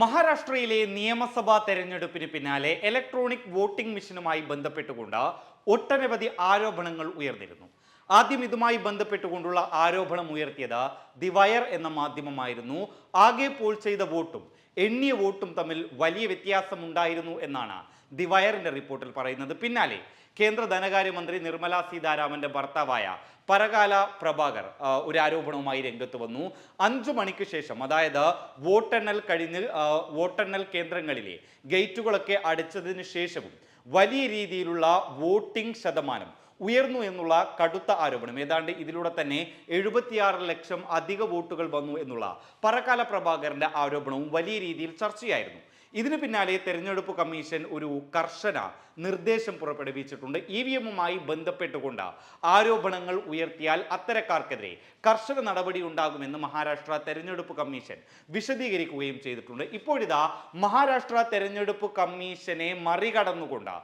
മഹാരാഷ്ട്രയിലെ നിയമസഭാ തെരഞ്ഞെടുപ്പിന് പിന്നാലെ ഇലക്ട്രോണിക് വോട്ടിംഗ് മെഷീനുമായി ബന്ധപ്പെട്ടുകൊണ്ട് ഒട്ടനവധി ആരോപണങ്ങൾ ഉയർന്നിരുന്നു. ആദ്യം ഇതുമായി ബന്ധപ്പെട്ടുകൊണ്ടുള്ള ആരോപണം ഉയർത്തിയത് ദി വയർ എന്ന മാധ്യമമായിരുന്നു. ആകെ പോൾ ചെയ്ത വോട്ടും എണ്ണിയ വോട്ടും തമ്മിൽ വലിയ വ്യത്യാസമുണ്ടായിരുന്നു എന്നാണ് ദി വയറിന്റെ റിപ്പോർട്ടിൽ പറയുന്നത്. പിന്നാലെ കേന്ദ്ര ധനകാര്യമന്ത്രി നിർമ്മല സീതാരാമന്റെ ഭർത്താവായ പരകാല പ്രഭാകർ ഒരു ആരോപണവുമായി രംഗത്ത് വന്നു. അഞ്ചു മണിക്ക് ശേഷം അതായത് വോട്ടെണ്ണൽ കഴിഞ്ഞ് വോട്ടെണ്ണൽ കേന്ദ്രങ്ങളിലെ ഗേറ്റുകളൊക്കെ അടച്ചതിന് ശേഷവും വലിയ രീതിയിലുള്ള വോട്ടിംഗ് ശതമാനം ഉയർന്നു എന്നുള്ള കടുത്ത ആരോപണം. ഏതാണ്ട് ഇതിലൂടെ തന്നെ എഴുപത്തിയാറ് ലക്ഷം അധിക വോട്ടുകൾ വന്നു എന്നുള്ള പറക്കാല പ്രഭാകരന്റെ ആരോപണവും വലിയ രീതിയിൽ ചർച്ചയായിരുന്നു. ഇതിന് പിന്നാലെ തെരഞ്ഞെടുപ്പ് കമ്മീഷൻ ഒരു കർശന നിർദ്ദേശം പുറപ്പെടുവിച്ചിട്ടുണ്ട്. ഇ വി എമ്മുമായി ബന്ധപ്പെട്ടുകൊണ്ട് ആരോപണങ്ങൾ ഉയർത്തിയാൽ അത്തരക്കാർക്കെതിരെ കർശന നടപടി ഉണ്ടാകുമെന്ന് മഹാരാഷ്ട്ര തെരഞ്ഞെടുപ്പ് കമ്മീഷൻ വിശദീകരിക്കുകയും ചെയ്തിട്ടുണ്ട്. ഇപ്പോഴിതാ മഹാരാഷ്ട്ര തെരഞ്ഞെടുപ്പ് കമ്മീഷനെ മറികടന്നുകൊണ്ട്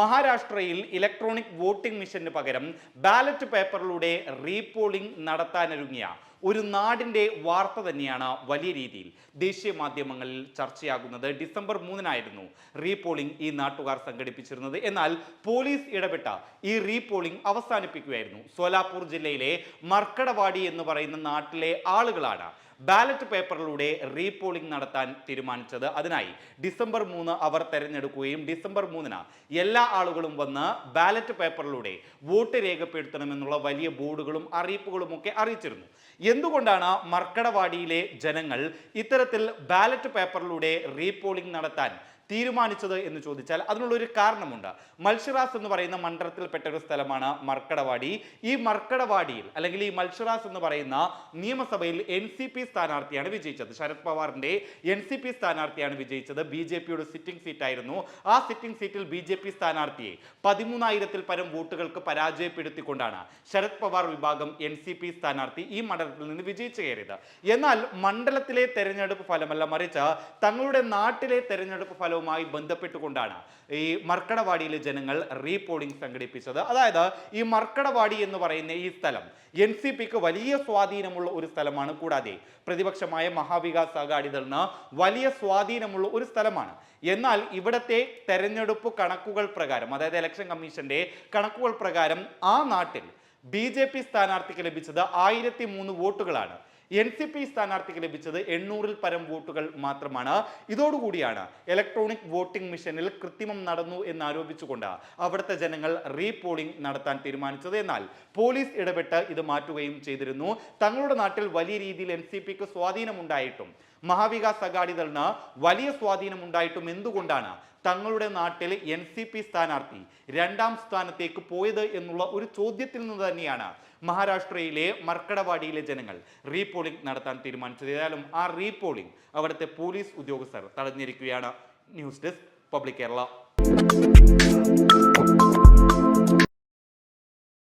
മഹാരാഷ്ട്രയിൽ ഇലക്ട്രോണിക് വോട്ടിംഗ് മിഷന് പകരം ബാലറ്റ് പേപ്പറിലൂടെ റീപോളിംഗ് നടത്താനൊരുങ്ങിയ ഒരു നാടിന്റെ വാർത്ത തന്നെയാണ് വലിയ രീതിയിൽ. ദേശീയ മാധ്യമങ്ങളിൽ ചർച്ചയാകുന്നത് ഡിസംബർ മൂന്നിനായിരുന്നു റീപോളിംഗ് ഈ നാട്ടുകാർ സംഘടിപ്പിച്ചിരുന്നത്. എന്നാൽ പോലീസ് ഇടപെട്ട ഈ റീപോളിംഗ് അവസാനിപ്പിക്കുകയായിരുന്നു. സോലാപൂർ ജില്ലയിലെ മർക്കടവാടി എന്ന് പറയുന്ന നാട്ടിലെ ആളുകളാണ് ബാലറ്റ് പേപ്പറിലൂടെ റീപോളിംഗ് നടത്താൻ തീരുമാനിച്ചത്. അതിനായി ഡിസംബർ മൂന്ന് അവർ തെരഞ്ഞെടുക്കുകയും ഡിസംബർ മൂന്നിന് എല്ലാ ആളുകളും വന്ന് ബാലറ്റ് പേപ്പറിലൂടെ വോട്ട് രേഖപ്പെടുത്തണമെന്നുള്ള വലിയ ബോർഡുകളും അറിയിപ്പുകളും ഒക്കെ അറിയിച്ചിരുന്നു. എന്തുകൊണ്ടാണ് മർക്കടവാടിയിലെ ജനങ്ങൾ ഇത്തരത്തിൽ ബാലറ്റ് പേപ്പറിലൂടെ റീപോളിംഗ് നടത്താൻ തീരുമാനിച്ചത് എന്ന് ചോദിച്ചാൽ അതിനുള്ളൊരു കാരണമുണ്ട്. മത്സ്യറാസ് എന്ന് പറയുന്ന മണ്ഡലത്തിൽപ്പെട്ട ഒരു സ്ഥലമാണ് മർക്കടവാടി. ഈ മർക്കടവാടിയിൽ അല്ലെങ്കിൽ ഈ മത്സ്യറാസ് എന്ന് പറയുന്ന നിയമസഭയിൽ എൻ സി പി സ്ഥാനാർത്ഥിയാണ് വിജയിച്ചത്. ശരത് പവാറിന്റെ എൻ സി പി സ്ഥാനാർത്ഥിയാണ് വിജയിച്ചത്. ബി ജെ പിയുടെ സിറ്റിംഗ് സീറ്റായിരുന്നു ആ സിറ്റിംഗ് സീറ്റിൽ ബി ജെ പി സ്ഥാനാർത്ഥിയെ പതിമൂന്നായിരത്തിൽ പരം വോട്ടുകൾക്ക് പരാജയപ്പെടുത്തിക്കൊണ്ടാണ് ശരത് പവാർ വിഭാഗം എൻ സി പി സ്ഥാനാർത്ഥി ഈ മണ്ഡലത്തിൽ നിന്ന് വിജയിച്ചു കയറിയത്. എന്നാൽ മണ്ഡലത്തിലെ തെരഞ്ഞെടുപ്പ് ഫലമല്ല മറിച്ച് തങ്ങളുടെ നാട്ടിലെ തെരഞ്ഞെടുപ്പ് ഫലവുമായി ബന്ധപ്പെട്ടുകൊണ്ടാണ് ഈ മർക്കടവാടിയിലെ ജനങ്ങൾ റീപോളിംഗ് സംഘടിപ്പിച്ചത്. അതായത് ഈ മർക്കടവാടി എന്ന് പറയുന്ന ഈ സ്ഥലം എൻ സി പിക്ക് വലിയ സ്വാധീനമുള്ള ഒരു സ്ഥലമാണ്. കൂടാതെ പ്രതിപക്ഷമായ മഹാവികാസ് അഘാഡിതളിന് വലിയ സ്വാധീനമുള്ള ഒരു സ്ഥലമാണ്. എന്നാൽ ഇവിടത്തെ തെരഞ്ഞെടുപ്പ് കണക്കുകൾ പ്രകാരം അതായത് ഇലക്ഷൻ കമ്മീഷന്റെ കണക്കുകൾ പ്രകാരം ആ നാട്ടിൽ ബി ജെ പി സ്ഥാനാർത്ഥിക്ക് ലഭിച്ചത് ആയിരത്തി മൂന്ന് വോട്ടുകളാണ്. എൻ സി പി സ്ഥാനാർത്ഥിക്ക് ലഭിച്ചത് എണ്ണൂറിൽ പരം വോട്ടുകൾ മാത്രമാണ്. ഇതോടുകൂടിയാണ് ഇലക്ട്രോണിക് വോട്ടിംഗ് മിഷനിൽ കൃത്രിമം നടന്നു എന്നാരോപിച്ചുകൊണ്ട് അവിടുത്തെ ജനങ്ങൾ റീപോളിംഗ് നടത്താൻ തീരുമാനിച്ചത്. എന്നാൽ പോലീസ് ഇടപെട്ട് ഇത് മാറ്റുകയും ചെയ്തിരുന്നു. തങ്ങളുടെ നാട്ടിൽ വലിയ രീതിയിൽ എൻ സി പിക്ക് സ്വാധീനമുണ്ടായിട്ടും മഹാവികാസ് അഗാഡിദളിന് വലിയ സ്വാധീനമുണ്ടായിട്ടും എന്തുകൊണ്ടാണ് തങ്ങളുടെ നാട്ടിൽ എൻ സി പി സ്ഥാനാർത്ഥി രണ്ടാം സ്ഥാനത്തേക്ക് പോയത് എന്നുള്ള ഒരു ചോദ്യത്തിൽ നിന്ന് തന്നെയാണ് മഹാരാഷ്ട്രയിലെ മർക്കടവാടിയിലെ ജനങ്ങൾ റീപോളിംഗ് നടത്താൻ തീരുമാനിച്ചത്. ഏതായാലും ആ റീപോളിംഗ് അവിടുത്തെ പോലീസ് ഉദ്യോഗസ്ഥർ തടഞ്ഞിരിക്കുകയാണ്. News desk public Kerala.